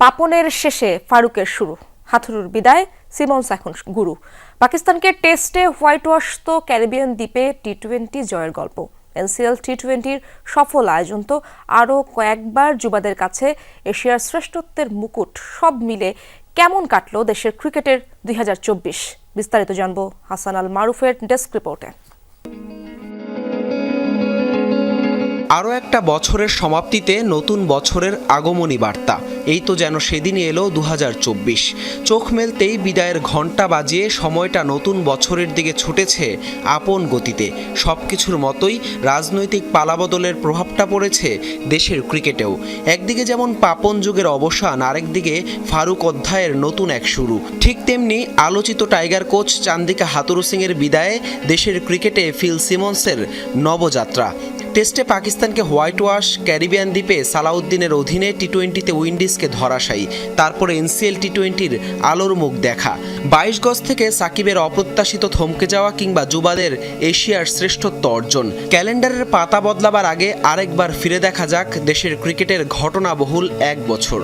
পাপনের শেষে ফারুকের শুরু। হাথুরুর বিদায়, সিমন্স এখন গুরু। পাকিস্তানকে টেস্টে হোয়াইট ওয়াশ তো ক্যারিবিয়ান দ্বীপে টি টোয়েন্টি জয়ের গল্প। এনসিএল টি টোয়েন্টির সফল আয়োজন তো আরও কয়েকবার যুবাদের কাছে এশিয়ার শ্রেষ্ঠত্বের মুকুট। সব মিলে কেমন কাটল দেশের ক্রিকেটের দুই হাজার চব্বিশ? বিস্তারিত জানব হাসান আল মারুফের ডেস্ক রিপোর্টে। আরও একটা বছরের সমাপ্তিতে নতুন বছরের আগমনী বার্তা। এই তো যেন সেদিনই এলো দু হাজার চব্বিশ। চোখ মেলতেই বিদায়ের ঘণ্টা বাজিয়ে সময়টা নতুন বছরের দিকে ছুটেছে আপন গতিতে। সব কিছুর মতোই রাজনৈতিক পালাবদলের প্রভাবটা পড়েছে দেশের ক্রিকেটেও। একদিকে যেমন পাপন যুগের অবসান, আরেকদিকে ফারুক অধ্যায়ের নতুন এক শুরু। ঠিক তেমনি আলোচিত টাইগার কোচ চান্দিকা হাতুরু সিংয়ের বিদায়ে দেশের ক্রিকেটে ফিল সিমন্সের নবযাত্রা। টেস্টে পাকিস্তানকে হোয়াইট ওয়াশ, ক্যারিবিয়ান দ্বীপে সালাউদ্দিনের অধীনে টি টোয়েন্টিতে উইন্ডিজকে ধরাশায়ী। তারপরে এনসিএল টি টোয়েন্টির আলোর মুখ দেখা। বাইশ গজ থেকে সাকিবের অপ্রত্যাশিত থমকে যাওয়া কিংবা যুবাদের এশিয়ার শ্রেষ্ঠত্ব অর্জন। ক্যালেন্ডারের পাতা বদলাবার আগে আরেকবার ফিরে দেখা যাক দেশের ক্রিকেটের ঘটনাবহুল এক বছর।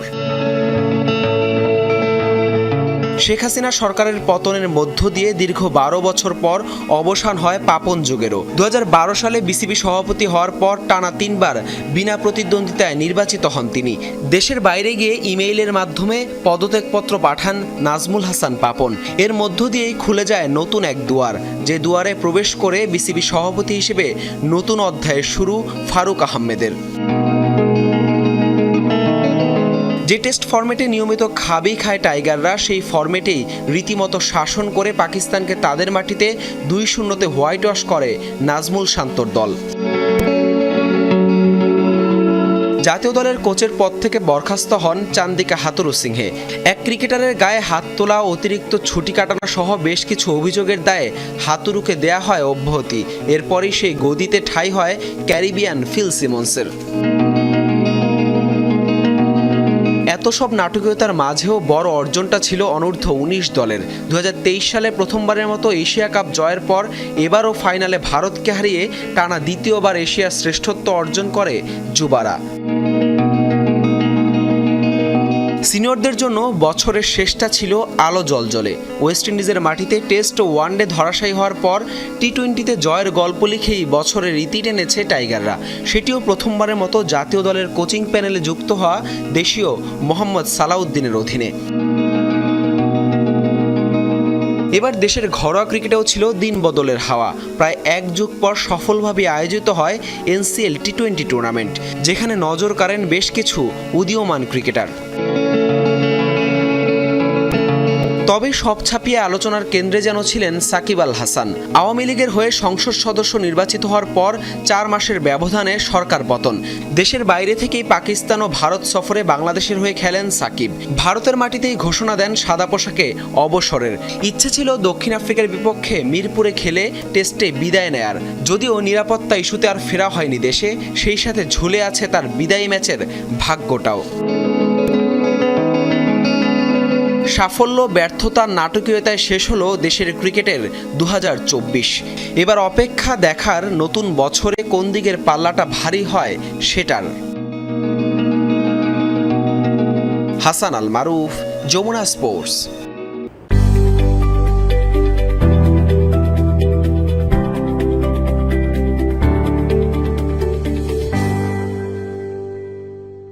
শেখ হাসিনা সরকারের পতনের মধ্য দিয়ে দীর্ঘ বারো বছর পর অবসান হয় পাপন যুগেরও। দু হাজার বারো সালে বিসিবি সভাপতি হওয়ার পর টানা তিনবার বিনা প্রতিদ্বন্দ্বিতায় নির্বাচিত হন তিনি। দেশের বাইরে গিয়ে ইমেইলের মাধ্যমে পদত্যাগপত্র পাঠান নাজমুল হাসান পাপন। এর মধ্য দিয়েই খুলে যায় নতুন এক দুয়ার, যে দুয়ারে প্রবেশ করে বিসিবি সভাপতি হিসেবে নতুন অধ্যায়ের শুরু ফারুক আহমেদের। যে টেস্ট ফরম্যাটে নিয়মিত খাবেই খায় টাইগাররা সেই ফরম্যাটেই রীতিমতো শাসন করে পাকিস্তানকে তাদের মাটিতে দুই শূন্যতে হোয়াইট ওয়াশ করে নাজমুল শান্তর দল। জাতীয় দলের কোচের পদ থেকে বরখাস্ত হন চান্দিকা হাতুরু সিংহে। এক ক্রিকেটারের গায়ে হাত তোলা, অতিরিক্ত ছুটি কাটানো সহ বেশ কিছু অভিযোগের দায়ে হাতুরুকে দেয়া হয় অব্যাহতি। এরপরই সেই গদিতে ঠাঁই হয় ক্যারিবিয়ান ফিল সিমন্সের। এত সব নাটকীয়তার মাঝেও বড় অর্জনটা ছিল অনূর্ধ্ব উনিশ দলের। দু হাজার তেইশ সালে প্রথমবারের মতো এশিয়া কাপ জয়ের পর এবারও ফাইনালে ভারতকে হারিয়ে টানা দ্বিতীয়বার এশিয়ার শ্রেষ্ঠত্ব অর্জন করে যুবারা। সিনিয়রদের জন্য বছরের শেষটা ছিল আলো জলজলে। ওয়েস্ট ইন্ডিজের মাটিতে টেস্ট ও ওয়ানডে ধরাশায়ী হওয়ার পর টি টোয়েন্টিতে জয়ের গল্প লিখেই বছরের রীতি টেনেছে টাইগাররা। সেটিও প্রথমবারের মতো জাতীয় দলের কোচিং প্যানেলে যুক্ত হওয়া দেশীয় মোহাম্মদ সালাউদ্দিনের অধীনে। এবার দেশের ঘরোয়া ক্রিকেটেও ছিল দিন বদলের হাওয়া। প্রায় এক যুগ পর সফলভাবে আয়োজিত হয় এনসিএল টি টোয়েন্টি টুর্নামেন্ট, যেখানে নজর কাড়েন বেশ কিছু উদীয়মান ক্রিকেটার। তবে সব ছাপিয়ে আলোচনার কেন্দ্রে যেন ছিলেন সাকিব আল হাসান। আওয়ামী লীগের হয়ে সংসদ সদস্য নির্বাচিত হওয়ার পর চার মাসের ব্যবধানে সরকার পতন। দেশের বাইরে থেকেই পাকিস্তান ও ভারত সফরে বাংলাদেশের হয়ে খেলেন সাকিব। ভারতের মাটিতেই ঘোষণা দেন সাদা পোশাকে অবসরের। ইচ্ছে ছিল দক্ষিণ আফ্রিকার বিপক্ষে মিরপুরে খেলে টেস্টে বিদায় নেয়ার। যদিও নিরাপত্তা ইস্যুতে আর ফেরা হয়নি দেশে, সেই সাথে ঝুলে আছে তার বিদায়ী ম্যাচের ভাগ্যটাও। সাফল্য ব্যর্থতার নাটকীয়তায় শেষ হলো দেশের ক্রিকেটের দু হাজার চব্বিশ। এবার অপেক্ষা দেখার নতুন বছরে কোন দিকের পাল্লাটা ভারী হয় সেটার। হাসান আল মারুফ, যমুনা স্পোর্টস।